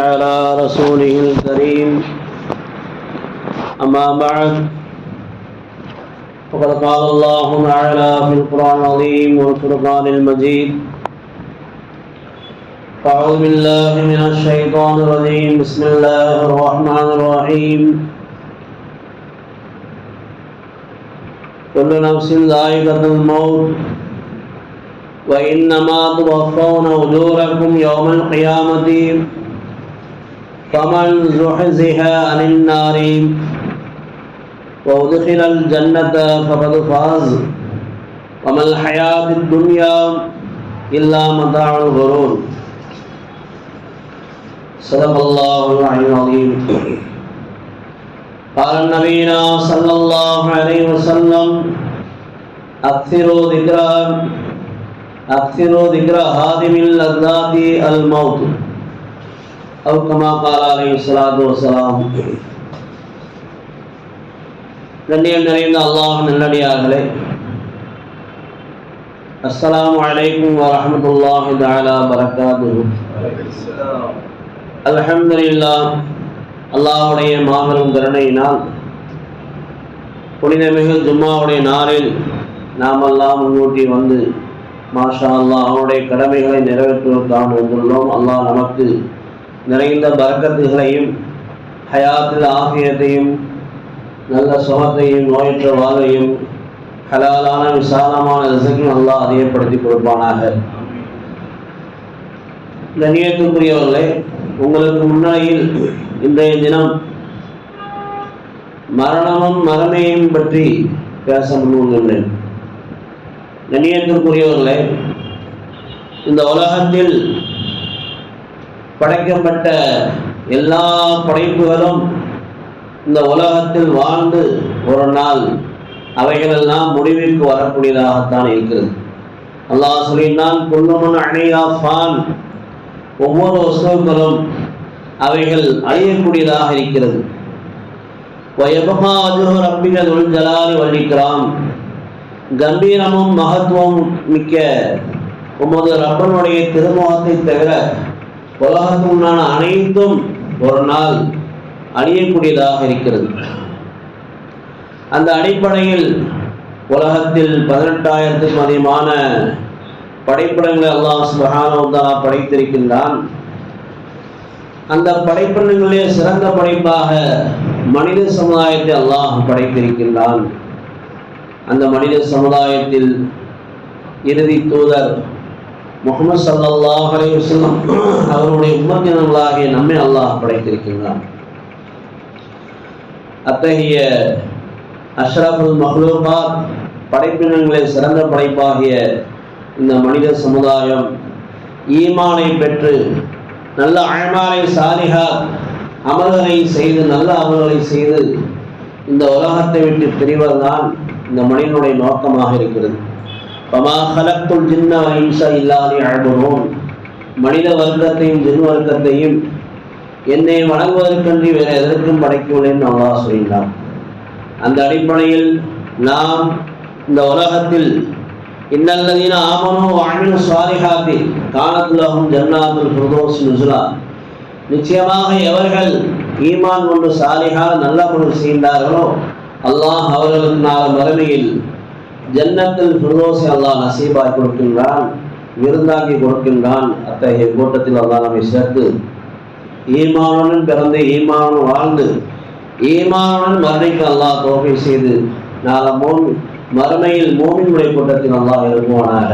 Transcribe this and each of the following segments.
على رسوله الكريم. أما بعد فقد قال الله تعالى في القرآن العظيم والفرقان المجيد أعوذ بالله من الشيطان الرجيم. بسم الله الرحمن الرحيم. كل نفس ذائقة الموت وإنما توفون أجوركم يوم القيامة. فمن زحزح عن النار وأدخل الجنة فقد فاز. وما الحياة الدنيا إلا متاع الغرور. صدق الله العلي العظيم. قال نبينا صلى الله عليه وسلم أكثروا ذكر أكثروا ذكر هادم اللذات الموت. أو كما قال عليه الصلاة والسلام கண்ணியம் நிறைந்த அல்லாஹ் நல்லடியார்களே அஸ்ஸலாமு அலைக்கும் வரஹ்மத்துல்லாஹி தஆலா பரக்காத்துஹு அல்ஹம்துலில்லாஹ் அல்லாஹ்வுடைய மாபெரும் கருணையினால் புனிதமிகு ஜும்மாவுடைய நாளில் நாமெல்லாம் முன்கூட்டி வந்து மாஷா அல்லாஹ் அவனுடைய கடமைகளை நிறைவேற்றுவதற்காக வந்துள்ளோம் அல்லாஹ் நமக்கு நிறைந்த பரக்கத்துகளையும் ஹயாத்தில் ஆகியத்தையும் நல்ல சுகத்தையும் நோயற்ற வாழ்வையும் ஹலாலான விசாலமான ரிசையும் நல்லா அதிகப்படுத்தி கொடுப்பானாக. கண்ணியத்துக்குரியவர்களே உங்களுக்கு முன்னிலையில் இன்றைய தினம் மரணமும் மரணையும் பற்றி பேச முன்வந்துள்ளேன். கண்ணியத்திற்குரியவர்களே இந்த உலகத்தில் படைக்கப்பட்ட எல்லா படைப்புகளும் இந்த உலகத்தில் வாழ்ந்து ஒரு நாள் அவைகளெல்லாம் முடிவிற்கு வரக்கூடியதாகத்தான் இருக்கிறது. அல்லாஹ் சொல்லினால் குல்லுமன் அணையா ஃபான். ஒவ்வொரு வஸ்துக்களும் அவைகள் அழியக்கூடியதாக இருக்கிறது. வயபமா அஜுஹ ரப்பிகள் ஜலாலி வல்லிக்கிறான் கம்பீரமும் மகத்துவம் மிக்க உமது ரப்பனுடைய திருமுகத்தை தவிர உலகத்துண்டான அனைத்தும் ஒரு நாள் அழியக்கூடியதாக இருக்கிறது. அந்த அடிப்படையில் உலகத்தில் பதினெட்டாயிரத்துக்கும் அதிகமான படைப்படங்களை அல்லாஹ் சுபஹானவத்தாலா படைத்திருக்கின்றான். அந்த படைப்பிடங்களிலே சிறந்த படைப்பாக மனித சமுதாயத்தை அல்லாஹ் படைத்திருக்கின்றான். அந்த மனித சமுதாயத்தில் இறுதி தூதர் முகமது சல்லாஹ் அலி வசல்லம் அவருடைய உம்மத்தினர்களாகிய நம்மை அல்லாஹ் படைத்திருக்கின்றான். அத்தகைய அஷ்ரஃபுல் மஹ்லூகாத் படைப்பினங்களில் சிறந்த படைப்பாகிய இந்த மனித சமுதாயம் ஈமானை பெற்று நல்ல அழமாலை சாலிகா அமல்களை செய்து நல்ல அமல்களை செய்து இந்த உலகத்தை விட்டு பிரிவதுதான் இந்த மனிதனுடைய நோக்கமாக இருக்கிறது. பமா ஹலத்துல் ஜின்ன வஹிம்சா இல்லாதி அழகுவோம் மனித வர்க்கத்தையும் ஜின் வர்க்கத்தையும் என்னை வணங்குவதற்கன்றி வேறு எதற்கும் படைக்கவில்லைன்னு அல்லாஹ் சொல்கிறான் அந்த அடிப்படையில் நாம் இந்த உலகத்தில் இன்னல்லதீன ஆமனோ வாழ்வின சுவாரிகாத்தி காலத்துலகம் ஜன்னாத்துல் பிரதோஸ் நுசுலா. நிச்சயமாக எவர்கள் ஈமான் கொண்டு சாலிகாக நல்ல பொருள் செய்கின்றார்களோ அல்லாஹ் அவர்களுக்கு நாள் மறுமையில் ஜன்னத்தில் பிரதோஸை அல்லாஹ் நசீபாய் கொடுக்கின்றான் விருந்தாக்கி கொடுக்கின்றான். அத்தகைய கூட்டத்தில் அல்லாஹ் நம்மை சேர்த்து ஈமானுடன் பிறந்து ஈமானுடன் வாழ்ந்து ஈமானுடன் மரணிக்கு அல்லாஹ் தோகை செய்து நாளை மோமி மறுமையில் மோமின்முறை கூட்டத்தில் அல்லாஹ் இருக்குவானாக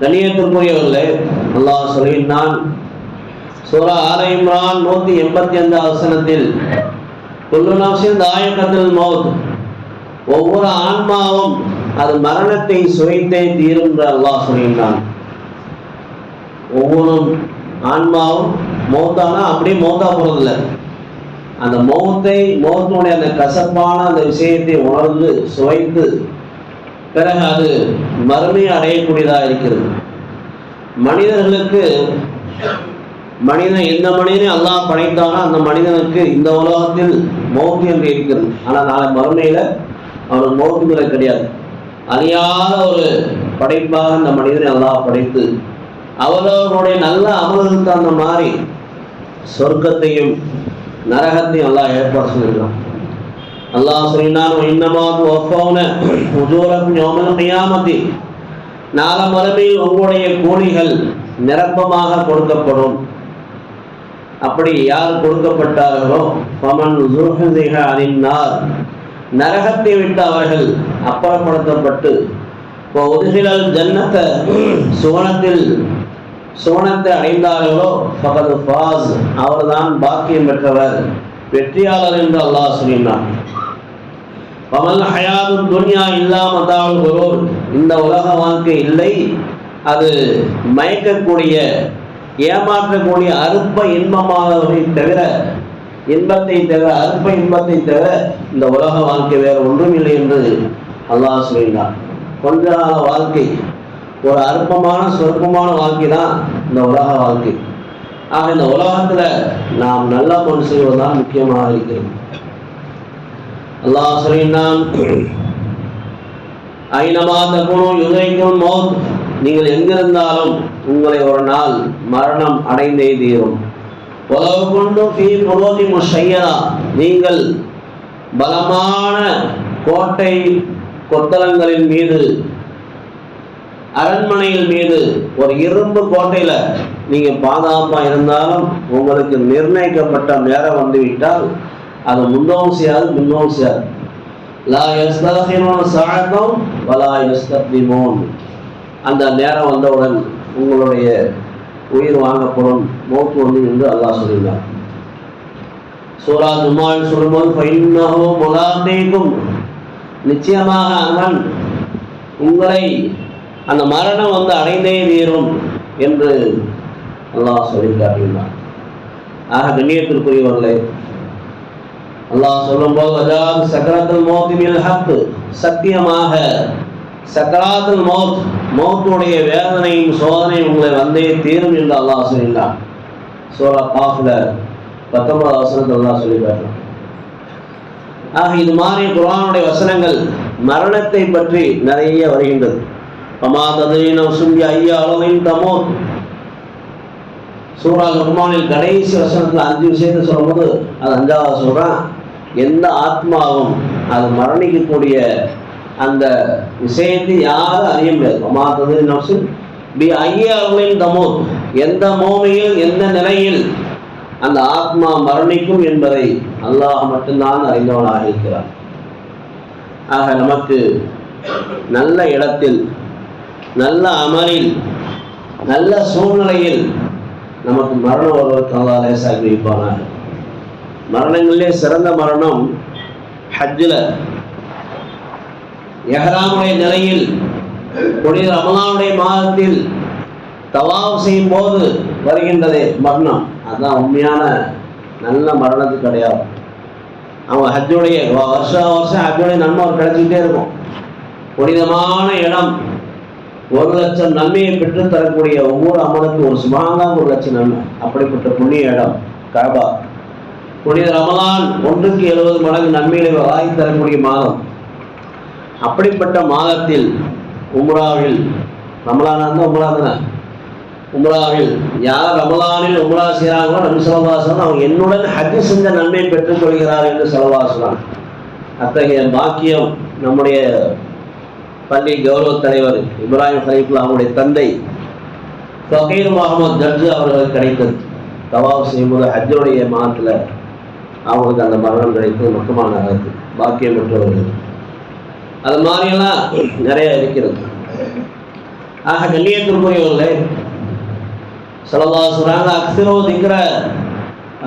கண்ணியத்திற்குரியவர்களே அல்லாஹ் சொல்லினான் சூரா ஆல இம்ரான் நூத்தி எண்பத்தி ஐந்து வசனத்தில் குல்லு தாயக்கத்தில் மௌத் ஒவ்வொரு ஆன்மாவும் அது மரணத்தை சுவைத்தே தீரும் என்று அல்லாஹ் சொல்கின்றான். ஒவ்வொரு ஆன்மாவும் மௌத்தானா? அப்படியே மௌத்தா போறதில்லை. அந்த மௌத்தை மௌத்தினுடைய அந்த கசப்பான அந்த விஷயத்தை உணர்ந்து சுவைத்து பிறகு அது மறுமையை அடையக்கூடியதாக இருக்கிறது. மனிதர்களுக்கு மனிதன் எந்த மனிதனை அல்லாஹ் படைத்தானோ அந்த மனிதனுக்கு இந்த உலகத்தில் மௌத்து என்று இருக்கிறது. ஆனால் நாளை மறுமையில் அவனுக்கு மௌத்துங்கிறது கிடையாது. அழியாத ஒரு படைப்பாக அந்த மனிதனை நல்லா படைத்து அவரவர்களுடைய நல்ல அமலுக்கு தகுந்த மாதிரி சொர்க்கத்தையும் நரகத்தையும் எல்லாம் ஏற்பாடு செய்யலாம் அல்லாஹ் சொல்லினான் இன்னமாது ஒப்பவுன உஜூரக்கும் யோமல் கியாமத்தி. மறுமையில் உங்களுடைய கூலிகள் நிரப்பமாக கொடுக்கப்படும். அப்படி யார் கொடுக்கப்பட்டார்களோ பமன் ஜுஹ்ஸிஹ நரகத்தை விட்டு அவர்கள் அப்புறப்படுத்தப்பட்டு ஒதுகிலல் ஜன்னத்தை சுவனத்தில் சுவனத்தை அடைந்தார்களோ பகது ஃபாஸ் அவர்தான் பாக்கியம் பெற்றவர் வெற்றியாளர் என்று அல்லாஹ் சொல்லினான் பமல் ஹயாது துன்யா இல்லாமதால் ஒருவர் இந்த உலக வாழ்க்கை இல்லை அது மயக்கக்கூடிய ஏமாற்றக்கூடிய அற்ப இன்பமானவரை தவிர இன்பத்தை தவிர அற்ப இன்பத்தை தவிர இந்த உலக வாழ்க்கை வேற ஒன்றும் இல்லை என்று அல்லாஹ் சொல்லினான் கொஞ்ச நாள வாழ்க்கை ஒரு அற்பமான சொற்பமான வாழ்க்கை தான் இந்த உலக வாழ்க்கை. ஆக இந்த உலகத்துல நாம் நல்ல பொண்ணு செய்வது தான் முக்கியமாக இருக்கிறது அல்லாஹ் சொல்லினான் ஐநமா தகுணம் யுதைக்கும் மோத் நீங்கள் எங்கிருந்தாலும் உங்களை ஒரு நாள் மரணம் அடைந்தே தீரும். உலவு கொண்டு ஃபீ புரோதி முஷையதா நீங்கள் பலமான கோட்டை கொத்தளங்களின் மீது அரண்மனையில் மீது ஒரு இரும்பு கோட்டையில நீங்க பாதுகாப்பா இருந்தாலும் உங்களுக்கு நிர்ணயிக்கப்பட்ட நேரம் வந்துவிட்டால் அது முன்னோம் செய்யாது முன்னோம் செய்யாது லா எஸ்தாசிமோன் சாஅத்தம் வலா யஸ்தக்திமூன். அந்த நேரம் வந்தவுடன் உங்களுடைய உயிர் வாங்கப்படும். மௌத்து வந்து என்று அல்லாஹ் சொல்லினார் சூரா ஜுமால் சொல்லும்போது ஃபைன்னஹு முலாகீக்கும் நிச்சயமாக அவன் உங்களை அந்த மரணம் வந்து அடைந்தே தீரும் என்று அல்லாஹ் சொல்லி காட்டினார் ஆக கண்ணியத்திற்குரியவர்களே அல்லாஹ் சொல்லும்போது அதாவது சக்கரத்தில் மோத்திமில் ஹக்கு சத்தியமாக சக்கராத்தில் மௌத் மௌத்துடைய வேதனையும் சோதனையும் உங்களை வந்தே தீரும் என்று அல்லாஹ் சொல்லியிருந்தான். சோரா காஃபில் பத்தொன்பது வசனத்தில் அல்லாஹ் சொல்லி காட்டுறான். ஆக இது மாதிரி குரானுடைய வசனங்கள் மரணத்தை பற்றி நிறைய வருகின்றது. அம்மா ததீனம் சும்பி ஐயா அளவையும் தமோ சூரா லுக்மானில் கடைசி வசனத்தில் அஞ்சு விஷயத்தை சொல்லும்போது அது அஞ்சாவது சொல்றான். எந்த ஆத்மாவும் அது மரணிக்கக்கூடிய அந்த விஷயத்தை யாரும் அறிய முடியாது. அம்மா ததீனம் பி ஐயாவின் தமோ எந்த மோமையில் எந்த நிலையில் அந்த ஆத்மா மரணிக்கும் என்பதை அல்லாஹ் மட்டும்தான் அறிந்தவனாக இருக்கிறார் ஆக நமக்கு நல்ல இடத்தில் நல்ல அமலில் நல்ல சூழ்நிலையில் நமக்கு மரணம் வருவதற்கு அல்லாஹ் லேசாக வைப்பானாக. மரணங்களிலே சிறந்த மரணம் ஹஜ்ஜில் எஹராமுடைய நிலையில் புனித ரமலானுடைய மாதத்தில் தவாப் செய்யும் போது வருகின்றதே மரணம். அதுதான் உண்மையான நல்ல மரணத்துக்கு கிடையாது அவன் ஹஜ்ஜுடைய வருஷம் வருஷம் ஹஜ்ஜுடைய நன்மை அவர் கிடைச்சிக்கிட்டே இருக்கும். புனிதமான இடம் ஒரு லட்சம் நன்மையை பெற்று தரக்கூடிய ஒவ்வொரு அமலுக்கும் ஒரு சுமாராக ஒரு லட்சம் நன்மை. அப்படிப்பட்ட புண்ணிய இடம் கபா புனித ரமலான் ஒன்றுக்கு எழுபது மடங்கு நன்மைகளை வாய் தரக்கூடிய மாதம். அப்படிப்பட்ட மாதத்தில் உம்ராவில் ரமலானா இருந்தால் உம்ரா தானே? உம்ராவில் யார் ரமலானில் உம்ரா செய்கிறாங்களோ நபி செலவாசன் அவங்க என்னுடன் ஹஜ் செஞ்ச நன்மை பெற்றுக் கொள்கிறார் என்று சொல்லவாசலாம் அத்தகைய பாக்கியம் நம்முடைய பள்ளி கௌரவ தலைவர் இப்ராஹிம் ஹரீஃபுல்லா அவருடைய தந்தை ஃபகீர் முகமது ஜட்ஜு அவர்களுக்கு கிடைத்தது. தவாப் செய்யும்போது ஹஜ்ஜுடைய மாதத்தில் அவங்களுக்கு அந்த மரணம் கிடைத்தது. மக்கமான பாக்கியம் பெற்றவர்கள். அது மாதிரியெல்லாம் நிறைய இருக்கிறது. ஆக கண்ணியத்திற்குரியவர்களே சொல்லலா சொல்றாங்க அக்சிரோ திக்கிற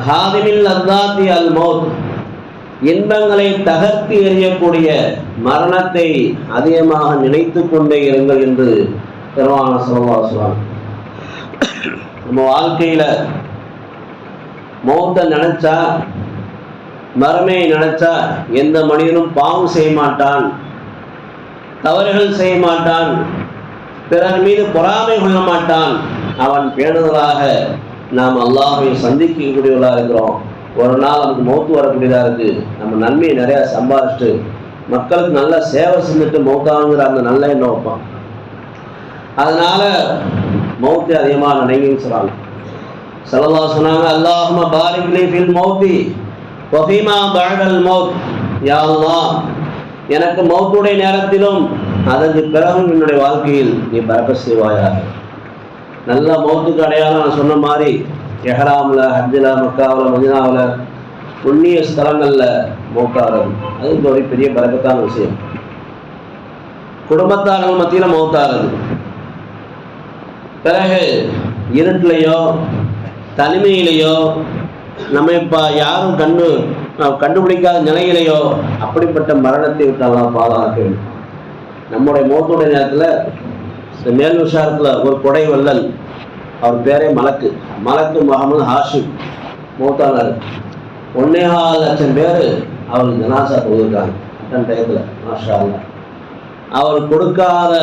ஹாதிமில் அந்தாத்தி அல் மௌத் இன்பங்களை தகர்த்து எறியக்கூடிய மரணத்தை அதிகமாக நினைத்து கொண்டே இருங்கள் என்று பெருமான சொல்லலா சொல்றாங்க நம்ம வாழ்க்கையில மௌத்தை நினைச்சா மறுமையை நினைச்சா எந்த மனிதனும் பாவம் செய்ய மாட்டான். தவறுகள் செய்ய மாட்டான். பிறர் மீது பொறாமை கொள்ள மாட்டான். அவன் பேணுதலாக நாம் அல்லாஹை சந்திக்கக்கூடியவர்களாக இருக்கிறோம். ஒரு நாள் நமக்கு மௌத்து வரக்கூடியதாக இருக்கு. நம்ம நன்மையை நிறையா சம்பாதிச்சுட்டு மக்களுக்கு நல்ல சேவை செஞ்சுட்டு மௌத்தாங்கிற அந்த நல்ல எண்ணம் வைப்பான். அதனால மௌத்தி அதிகமாக நினைங்கன்னு சொல்கிறாங்க செலவா சொன்னாங்க அல்லாஹும பாரிக்லி ஃபில் மௌத்தி வஃபீமா பாடல் மௌத் யா எனக்கு மௌத்துடைய நேரத்திலும் அதற்கு பிறகும் என்னுடைய வாழ்க்கையில் நீ பறக்க செய்வாயாக. நல்ல மௌத்துக்கு அடையாளம் நான் சொன்ன மாதிரி எஹராமில் ஹஜ்ஜில் மக்காவில் மதினாவில் புண்ணிய ஸ்தலங்களில் மௌத்தாகிறது அது ஒரு பெரிய பறக்கத்தான விஷயம். குடும்பத்தார்கள் மத்தியில் மௌத்தாரது பிறகு இருட்டிலையோ தனிமையிலையோ நம்ம இப்போ யாரும் கண்ணு நாம் கண்டுபிடிக்காத நிலையிலையோ அப்படிப்பட்ட மரணத்தை விட்டெல்லாம் பாதுகாக்க வேண்டும். நம்முடைய மோத்துடைய நேரத்தில் மேல் விசாரத்தில் ஒரு கொடை வள்ளல் அவர் பேரே மலக்கு. மலக்கு முகமது ஹாஷிப் மூத்தாளர் ஒன்னேகால் லட்சம் பேர் அவர் ஜனாசா கொடுத்துருக்காங்க அட்டன் டயத்தில் மாஷா அவர் கொடுக்காத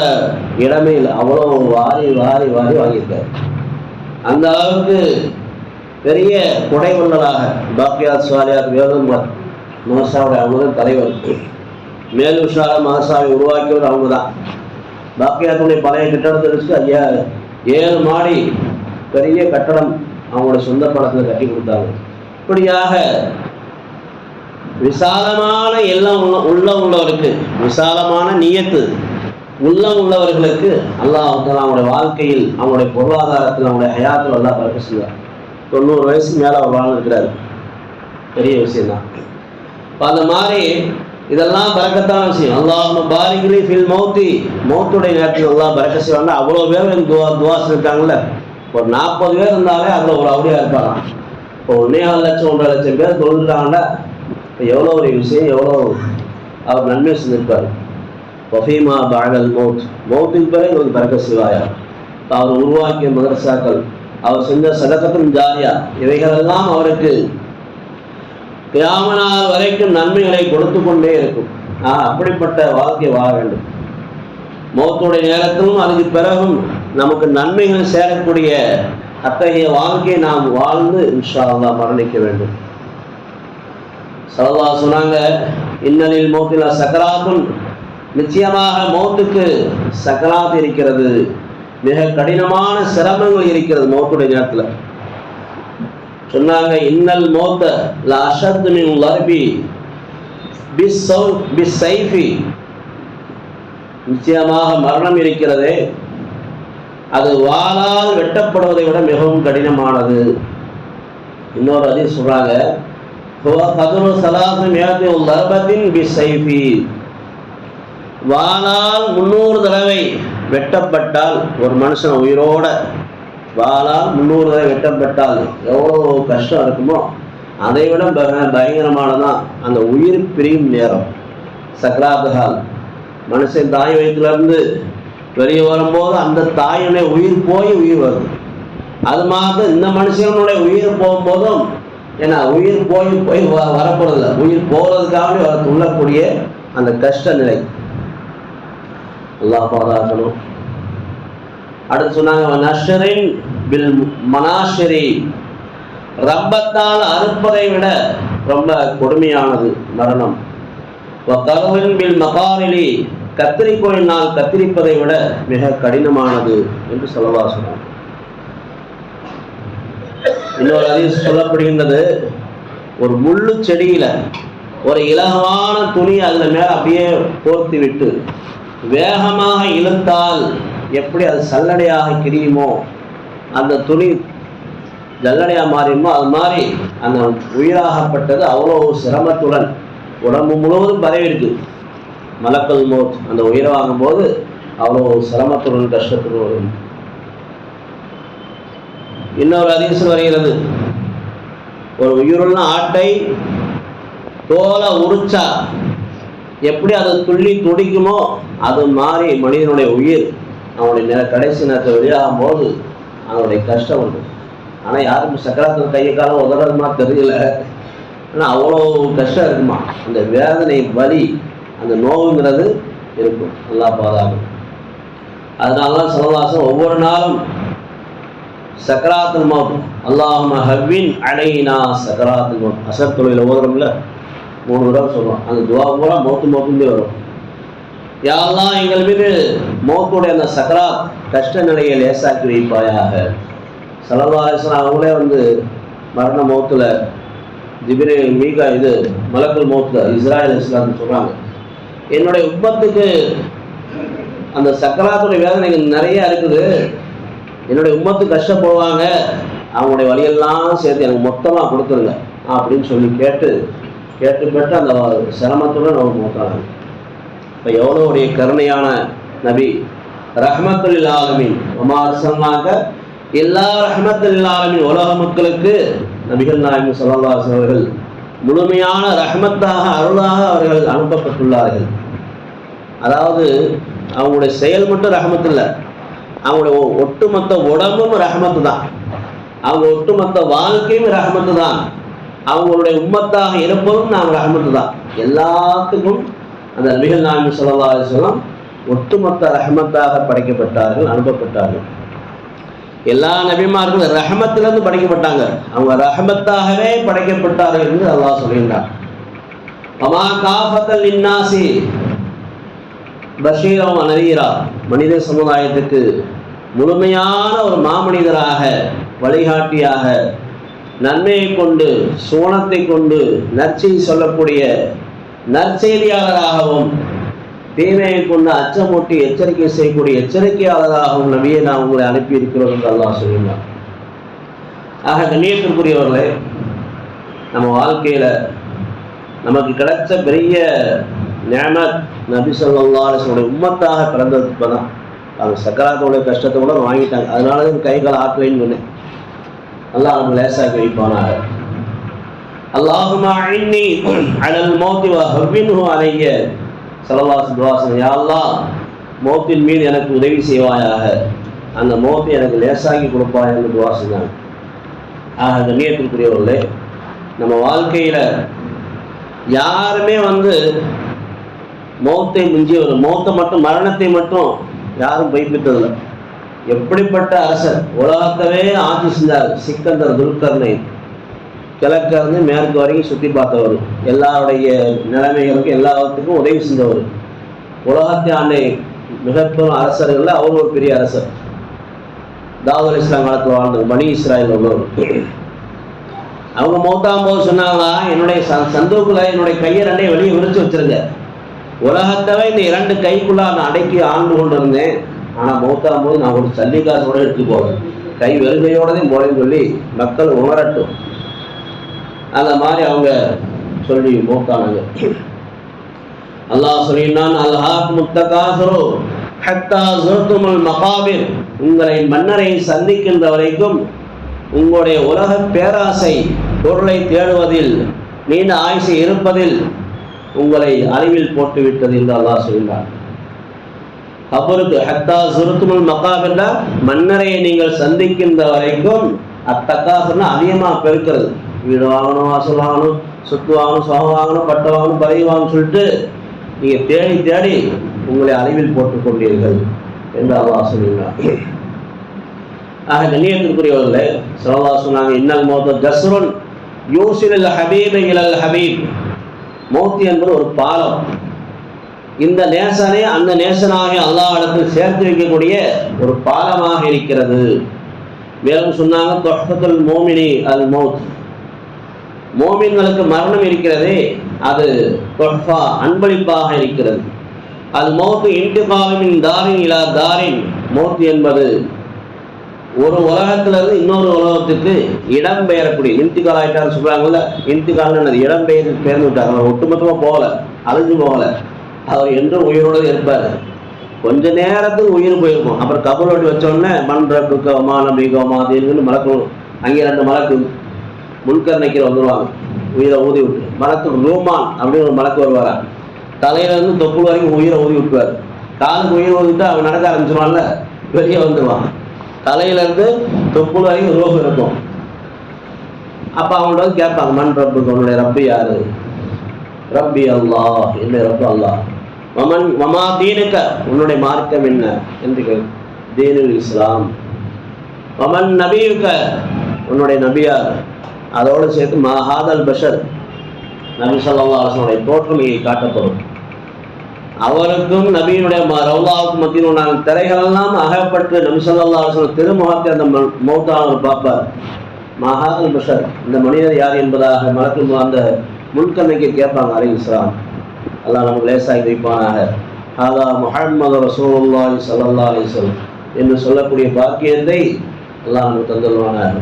இடமே இல்லை அவ்வளோ வாரி வாரி வாரி வாங்கியிருக்காரு. அந்த அளவுக்கு பெரிய கொடை வள்ளலாக பாக்கியாத் சுவாரியார் வேலும் மகசாவுடைய அவங்க தான் தலைவர். மேல் விஷால மகசாவை உருவாக்கியவர் அவங்க தான் பாக்கியாத்துடைய பழைய கட்டடத்தை வச்சு ஐயா ஏழு மாடி பெரிய கட்டடம் அவங்களோட சொந்த படத்தில் கட்டி கொடுத்தாங்க. இப்படியாக விசாலமான எல்லாம் உள்ள உள்ளம் உள்ளவருக்கு விசாலமான நியத்து உள்ளம் உள்ளவர்களுக்கு அல்லாஹ் அவங்களுடைய வாழ்க்கையில் அவங்களுடைய பொருளாதாரத்தில் அவங்களுடைய ஹயாத்தில் அல்லாஹ் பறக்க செய்வார். தொண்ணூறு வயசுக்கு மேலே அவர் வாழ்ந்துருக்கிறார். பெரிய விஷயம்தான். இப்போ அந்த மாதிரி இதெல்லாம் பறக்கத்தான் விஷயம். அல்லாஹ் பாரிகளி ஃபில் மௌத்தி. மௌத்துடைய நேரத்தில் எல்லாம் பறக்க செய்வாங்க. அவ்வளோ பேர் எனக்கு துவா துவாஸ் இருக்காங்கல்ல ஒரு நாற்பது பேர் இருந்தாலே அதில் ஒரு அவடியா இருப்பாங்க இப்போ ஒன்றே ஆறு லட்சம் ஒன்றரை லட்சம் பேர் தொழுதுட்டாங்கன்னா எவ்வளோ ஒரு விஷயம் எவ்வளோ அவர் நன்மை செஞ்சிருப்பார். வஃபீமா பாடல் மௌத். மௌத்துக்கு பிறகு ஒரு பறக்க செய்வாயா அவர் உருவாக்கிய மதரசாக்கள் அவர் செஞ்ச சதக்கத்தும் ஜாரியா இவைகளெல்லாம் அவருக்கு கியாமனால் வரைக்கும் நன்மைகளை கொடுத்து கொண்டே இருக்கும். ஆஹ் அப்படிப்பட்ட வாழ்க்கை வாழ வேண்டும். மௌத்துடைய நேரத்திலும் அதுக்கு பிறகும் நமக்கு நன்மைகள் சேரக்கூடிய அத்தகைய வாழ்க்கையை நாம் வாழ்ந்து இன்ஷா மரணிக்க வேண்டும். சலவா சொன்னாங்க இன்னலில் மௌத்தில சக்கராத்தும் நிச்சயமாக மௌத்துக்கு சக்கராத் இருக்கிறது. மிக கடினமான சிரமங்கள் இருக்கிறது மௌத்துடைய நேரத்தில். சொன்னாங்க இன்னல் மௌத்த ல மின் லர்பி பிஸ்ஸௌ பிஸ்ஸைஃபி நிச்சயமாக மரணம் இருக்கிறதே. அது வாளால் வெட்டப்படுவதை விட மிகவும் கடினமானது. இன்னொரு அதி சொல்றாங்க "ஹுவ கதுரு சலாசு மியாத்தி வாளால் முன்னூறு தடவை வெட்டப்பட்டால் ஒரு மனுஷன் உயிரோட வாழா முன்னூறு தடவை வெட்டப்பட்டால் எவ்வளோ கஷ்டம் இருக்குமோ அதை விட பயங்கரமானதான் அந்த உயிர் பிரியும் நேரம். சக்ராபகால் மனுஷன் தாய் வயிற்றுலேருந்து வெளியே வரும்போது அந்த தாயுடைய உயிர் போய் உயிர் வருது. அது மாதிரி இந்த மனுஷனுடைய உயிர் போகும்போதும் ஏன்னா உயிர் போய் போய் வ- உயிர் போகிறதுக்காக வர துள்ளக்கூடிய அந்த கஷ்ட நிலை. அல்லாஹ் பாதுகாக்கணும். அடுத்து சொன்னாங்க பில் மனாஷரி. ரப்பத்தால் அறுப்பதை விட ரொம்ப கொடுமையானது மரணம். பில் மகாரிலி. கத்திரிக்கோயினால் கத்திரிப்பதை விட மிக கடினமானது என்று சொல்லவா சொன்னாங்க. இன்னொரு அதில் சொல்லப்படுகின்றது ஒரு முள்ளு செடியில ஒரு இலகமான துணி அதுல மேல அப்படியே போர்த்தி விட்டு வேகமாக இழுத்தால் எப்படி அது சல்லடையாக கிரியுமோ அந்த துணி ஜல்லடையாக மாறிடுமோ அது மாதிரி அந்த உயிராகப்பட்டது அவ்வளோ சிரமத்துடன் உடம்பு முழுவதும் பரவி இருக்கு மலக்கல் மோத் அந்த உயிரை வாங்கும்போது அவ்வளோ சிரமத்துடன் கஷ்டத்துடன் வரும். இன்னொரு அதிசயம் வருகிறது. ஒரு உயிருள்ள ஆட்டை தோலை உரிச்சா எப்படி அதை துள்ளி துடிக்குமோ அது மாதிரி மனிதனுடைய உயிர் அவனுடைய நில கடைசி நேரத்தை வெளியாகும் போது அவனுடைய கஷ்டம் உண்டு. ஆனால் யாருக்கும் சக்கராத்தில் கையை காலம் உதறது தெரியல. ஆனால் அவ்வளோ கஷ்டம் இருக்குமா? அந்த வேதனை வலி அந்த நோவுங்கிறது இருக்கும். நல்லா பாதாகும் அதனால தான் சலவாசம் ஒவ்வொரு நாளும் சக்கராத்துல் அல்லாஹ் அல்லாஹும ஹவ்வின் அலைனா சக்கராத்துல் மௌத் அசர் தொழில் ஓதுறோம்ல? மூணு தடவை சொல்லுவோம் அந்த துவா பூரா மௌத்து மௌத்துலேயே வரும். யாரெல்லாம் எங்கள் மீது மௌத்துடைய அந்த சக்கரா கஷ்ட நிலையை லேசாக்கி வைப்பாயாக? சலவாரசன் அவங்களே வந்து மரண மௌத்தில் ஜிபிரி மீகா இது மலக்குல் மௌத்தில் இஸ்ராயல் இஸ்லாம்னு சொல்கிறாங்க என்னுடைய உப்பத்துக்கு அந்த சக்கராத்துடைய வேதனைகள் நிறைய இருக்குது. என்னுடைய உம்மத்து கஷ்டப்படுவாங்க. அவங்களுடைய வழியெல்லாம் சேர்த்து எனக்கு மொத்தமாக கொடுத்துருங்க. அப்படின்னு சொல்லி கேட்டு கேட்டுப்பட்டு அந்த சிரமத்துடன் அவர் மூத்தாங்க இப்போ எவ்வளோடைய கருணையான நபி? ரஹமத்துல் ஆலமின். உமார் சொன்னாங்க எல்லா ரஹமத்துல் ஆலமின் உலக மக்களுக்கு நபிகள் நாயகம் சொல்லல்லாஸ் அவர்கள் முழுமையான ரஹமத்தாக அருளாக அவர்கள் அனுப்பப்பட்டுள்ளார்கள். அதாவது அவங்களுடைய செயல் மட்டும் ரஹமத்து இல்லை. அவங்களுடைய ஒ- ஒட்டுமொத்த உடம்பும் ரஹமத்து தான். அவங்க ஒட்டுமொத்த வாழ்க்கையும் ரஹமத்து தான். அவங்களுடைய உம்மத்தாக இருப்பதும் நாம் ரஹமத்து தான் எல்லாத்துக்கும் அந்த நபிகள் நாயகம் சொல்லலா அலைஹி ஒட்டுமொத்த ரஹமத்தாக படைக்கப்பட்டார்கள் அனுப்பப்பட்டார்கள். எல்லா நபிமார்களும் ரஹமத்திலிருந்து படைக்கப்பட்டாங்க. அவங்க ரஹமத்தாகவே படைக்கப்பட்டார்கள் என்று அல்லாஹ் சொல்கின்றார் அமா காஃபத்தல் இன்னாசி பஷீரம் நவீரா. மனித சமுதாயத்துக்கு முழுமையான ஒரு மாமனிதராக வழிகாட்டியாக நன்மையை கொண்டு சோனத்தை கொண்டு நற்செய்தி சொல்லக்கூடிய நற்செய்தியாளராகவும் தீமையை கொண்டு அச்சமூட்டி எச்சரிக்கை செய்யக்கூடிய எச்சரிக்கையாளராகவும் நபியை நான் உங்களை அனுப்பி இருக்கிறோம் என்று அல்லாஹ் சொல்லினார் ஆக கண்ணியத்திற்குரியவர்களே நம்ம வாழ்க்கையில நமக்கு கிடைச்ச பெரிய நியமத் நபி சொல்லாசனுடைய உம்மத்தாக பிறந்தது அவங்க சக்கராத்தோட கஷ்டத்தை கூட வாங்கிட்டாங்க. அதனால கை கால் ஆக்குவேன்னு சொன்னேன். அல்லாஹ் நம்ம லேசாக்கி வைப்பானாக அல்லாஹுமா அஇன்னி அலல் மௌத்தி வ ஹவ்வின்ஹு அலைய. ஸல்லல்லாஹு துவாசன் யா அல்லா மௌத்தின் மீது எனக்கு உதவி செய்வாயாக. அந்த மௌத்தை எனக்கு லேசாகி கொடுப்பாய் என்று துவா செஞ்சாங்க. ஆக கண்ணியத்திற்குரியவர்களே நம்ம வாழ்க்கையில் யாருமே வந்து மௌத்தை மிஞ்சி ஒரு மௌத்தை மட்டும் மரணத்தை மட்டும் யாரும் பைப்பிட்டதில்லை எப்படிப்பட்ட அரசர்? உலகத்தவே ஆட்சி செஞ்சார் சிக்கந்தர் துல்கர்னை கிழக்க இருந்து மேற்கு வரைக்கும் சுற்றி பார்த்தவர். எல்லாருடைய நிலைமைகளுக்கும் எல்லாத்துக்கும் உதவி செஞ்சவர். உலகத்தை ஆண்டை மிகப்பெரும் அரசர்களில் அவர் ஒரு பெரிய அரசர். தாவூர் இஸ்லாம் காலத்தில் வாழ்ந்த மணி இஸ்ராயல் உள்ளவர் அவங்க மௌத்தாம் போது சொன்னாங்களா என்னுடைய சந் சந்தூக்குல என்னுடைய கையை ரெண்டையும் வெளியே விரிச்சு வச்சிருங்க. உலகத்தவே இந்த இரண்டு கைக்குள்ள நான் அடக்கி ஆண்டு கொண்டு இருந்தேன் ஆனால் மௌத்தாகும் போது நான் ஒரு சல்லி காசு கூட எடுத்து போவேன். கை வெறுமையோடதையும் போறேன்னு சொல்லி மக்கள் உணரட்டும். அந்த மாதிரி அவங்க சொல்லி மௌத்தானாங்க. அல்லாஹ் சொல்லினான் அல்ஹாக் முத்தகாசரோ ஹத்தா ஜுர்துமுல் மகாபிர். உங்களை மன்னரை சந்திக்கின்ற வரைக்கும் உங்களுடைய உலக பேராசை பொருளை தேடுவதில் நீண்ட ஆயுசை இருப்பதில் உங்களை அறிவில் போட்டுவிட்டது என்று அல்லாஹ் சொல்கிறார் கபருக்கு ஹத்தா சுருத்துமுல் மகாபிர்னா மன்னரையை நீங்கள் சந்திக்கின்ற வரைக்கும் அத்தக்காசுன்னா அதிகமாக பெருக்கிறது. வீடு வாங்கணும் வாசல் வாங்கணும் சொத்து வாங்கணும் சோகம் வாங்கணும் பட்டை வாங்கணும் பதவி வாங்கணும் சொல்லிட்டு நீங்கள் தேடி தேடி உங்களை அறிவில் போட்டுக் கொண்டீர்கள் என்று அல்லாஹ் சொல்கிறார் ஆக கண்ணியத்திற்குரியவர்களே சல்லா சொன்னாங்க இன்னல் மௌத்த ஜஸ்ருன் யூசில் ஹபீப் இலல் ஹபீப். மௌத்தி என்பது ஒரு பாலம். இந்த நேசனை அந்த நேசனாக அல்லாஹிடத்தில் சேர்த்து வைக்கக்கூடிய ஒரு பாலமாக இருக்கிறது. மேலும் சொன்னாங்க தொஹ்பத்துல் மோமினி அல் மௌத். மோமின்களுக்கு மரணம் இருக்கிறதே அது தொஹ்ஃபா அன்பளிப்பாக இருக்கிறது. அல் மௌத்து இன்டிகாலின் தாரின் இலா தாரின் மௌத் என்பது ஒரு உலகத்திலிருந்து இன்னொரு உலகத்துக்கு இடம் பெயரக்கூடிய இன்திகால் ஆயிட்டாரு சொல்றாங்கல்ல இன்திகால்னு இடம் பெயர் பெயர்ந்து விட்டாங்க. ஒட்டுமொத்தமாக ஒட்டுமொத்தமா போகல அழிஞ்சு போகல. அவர் என்றும் உயிரோடு இருப்பார்? கொஞ்ச நேரத்துக்கு உயிர் போயிருக்கும். அப்புறம் கபல் ஓட்டி வச்ச உடனே மண் ரப்புக்கு அம்மா நம்பிக்கை அம்மா அதுன்னு மலக்கு அங்கே ரெண்டு மலக்கு முன்கர்ணைக்கிற வந்துருவாங்க. உயிரை ஊதி விட்டு. மலக்கு ரூமான் அப்படின்னு ஒரு மலக்கு வருவாரா? தலையில இருந்து தொப்புள் வரைக்கும் உயிரை ஊதி விட்டுவார் காலுக்கு உயிர் ஊதிட்டு அவன் நடக்க ஆரம்பிச்சிருவான்ல? வெளியே வந்துடுவான் தலையில இருந்து தொப்புள் வரைக்கும் ரோகம் இருக்கும். அப்போ அவங்கள்ட்ட வந்து கேட்பாங்க மண் ரப்புக்கு உன்னுடைய ரப்பு யாரு? ரப்பி அல்லாஹ் என்ன ரப்ப அல்லாஹ். மமன் மமா தீனுக்க? உன்னுடைய மார்க்கம் என்ன? என்று கேள். தீனுல் இஸ்லாம். மமன் நபியுக்க? உன்னுடைய நபியார். அதோடு சேர்த்து மஹாதல் பஷர். நபி சொல்லாசனுடைய தோற்றமையை காட்டப்படும். அவருக்கும் நபியினுடைய ம- ரவுலாவுக்கும் மத்தியில் உண்டான திரைகளெல்லாம் அகப்பட்டு நபி ஸல்லல்லாஹு திருமுகத்தை அந்த மௌத்தானவர் பார்ப்பார். மகாதல் பஷர். இந்த மனிதர் யார் என்பதாக மலக்கும் அந்த முன்கண்ணைக்கு கேட்பாங்க அலி இஸ்லாம் அல்லாஹ் நமக்கு லேசாகி வைப்பானாக. ஹாலா முஹம்மது ரசூலுல்லாஹி சல்லா அலைஹி என்று சொல்லக்கூடிய பாக்கியத்தை அல்லாஹ் நமக்கு தந்துள்ளானாக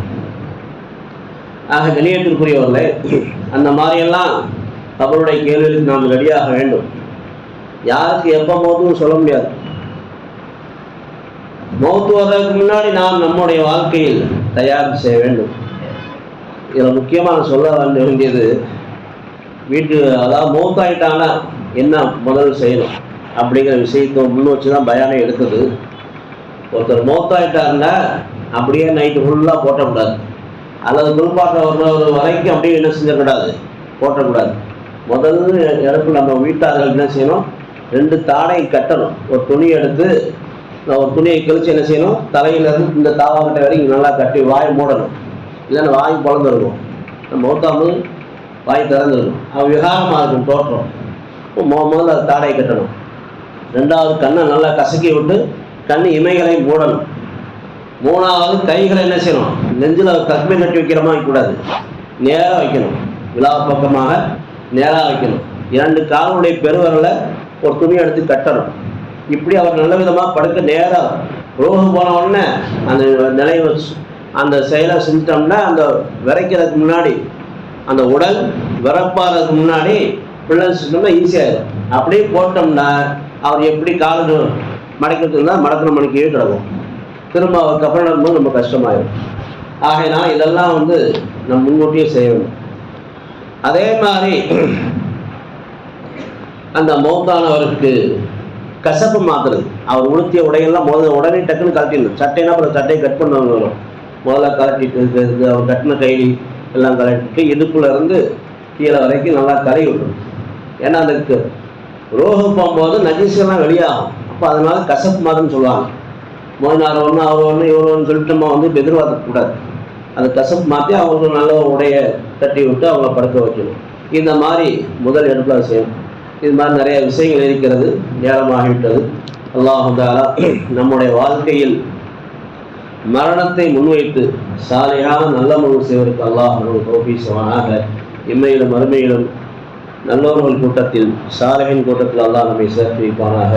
ஆக கணியத்திற்குரியவர்களே அந்த மாதிரியெல்லாம் அவருடைய கேள்விகளுக்கு நாம் ரெடியாக வேண்டும். யாருக்கு எப்போ மௌத்துன்னு சொல்ல முடியாது. மௌத்துவதற்கு முன்னாடி நாம் நம்முடைய வாழ்க்கையில் தயார் செய்ய வேண்டும். இதில் முக்கியமாக சொல்ல வேண்டியது வீட்டு அதாவது மூத்தாயிட்டானா என்ன முதல் செய்யணும்? அப்படிங்கிற விஷயத்தை முன் வச்சு தான் பயானம் எடுக்குது ஒருத்தர் மூத்தாயிட்டாருன்னா அப்படியே நைட்டு ஃபுல்லாக போட்டக்கூடாது. அல்லது குளிப்பாட்டம் வர்ற வரைக்கும் அப்படியே என்ன செஞ்சிடக்கூடாது? போட்டக்கூடாது. முதல்ல இடத்துல நம்ம வீட்டார்கள் என்ன செய்யணும்? ரெண்டு தாடை கட்டணும். ஒரு துணி எடுத்து ஒரு துணியை கழிச்சு என்ன செய்யணும்? தலையிலேருந்து இந்த தாவாக்கட்டை வரைக்கும் நல்லா கட்டி வாய் மூடணும். இல்லைன்னா வாய் பிறந்துருக்கும் நம்ம மூத்தாமல் வாய் திறந்துருக்கும் அவன் விகாரமாக இருக்கும் தோற்றம் மோ முதல்ல அது தாடை கட்டணும். ரெண்டாவது கண்ணை நல்லா கசக்கி விட்டு கண் இமைகளை மூடணும். மூணாவது கைகளை என்ன செய்யணும்? நெஞ்சில் கற்பை கட்டி வைக்கிற மாதிரி கூடாது. நேராக வைக்கணும். விழா பக்கமாக நேராக வைக்கணும். இரண்டு காலனுடைய பெருவரலை ஒரு துணி எடுத்து கட்டணும். இப்படி அவர் நல்ல விதமாக படுக்க நேராக ரோகம் போன உடனே அந்த நிலையை அந்த செயலை செஞ்சிட்டோம்னா அந்த விரைக்கிறதுக்கு முன்னாடி அந்த உடல் விறப்பாகிறதுக்கு முன்னாடி பிள்ளை ஈஸியாக இருக்கும் அப்படியே போட்டோம்னா அவர் எப்படி காலு மடக்கிறதுனா இருந்தால் மடக்கிற மணிக்கே கிடக்கும் திரும்ப அவர் கப்பல் நடக்கும்போது ரொம்ப கஷ்டமாயிடும் ஆகையினா இதெல்லாம் வந்து நம்ம முன்கூட்டியே செய்ய அதே மாதிரி அந்த மௌத்தானவருக்கு கசப்பு மாத்துறது அவர் உளுத்திய உடையெல்லாம் முதல்ல உடனே டக்குன்னு கழட்டிடணும். சட்டைனா அப்புறம் சட்டையை கட் பண்ண வரும் முதல்ல கழட்டிட்டு இருக்கிறது அவர் கட்டின கைலி எல்லாம் கழட்டிட்டு இடுப்புல இருந்து கீழே வரைக்கும் நல்லா கரை விடணும் ஏன்னா அந்த க- ரோகம் போகும்போது நஜீசெல்லாம் வெளியாகும். அப்போ அதனால கசப்பு மாதிரின்னு சொல்லுவாங்க. மோதினார் ஒன்று அவர் ஒன்று இவர் ஒன்று சொல்லிட்டு நம்ம வந்து எதிர்பார்க்கக்கூடாது அந்த கசப்பு மாற்றி அவங்களுக்கு நல்ல உடைய தட்டி விட்டு அவங்கள படுக்க வைக்கணும். இந்த மாதிரி முதல் எடுப்பில் செய்யணும். இது மாதிரி நிறைய விஷயங்கள் இருக்கிறது நேரமாகிவிட்டது அல்லாஹ் நம்முடைய வாழ்க்கையில் மரணத்தை முன்வைத்து சாலையான நல்ல முழு செய்வதற்கு அல்லாஹ் நமக்கு இம்மையிலும் மறுமையிலும் நல்லோர்கள் கூட்டத்தில் சாலையின் கூட்டத்தில் அல்லாஹ் நம்மை சேர்த்து வைப்பானாக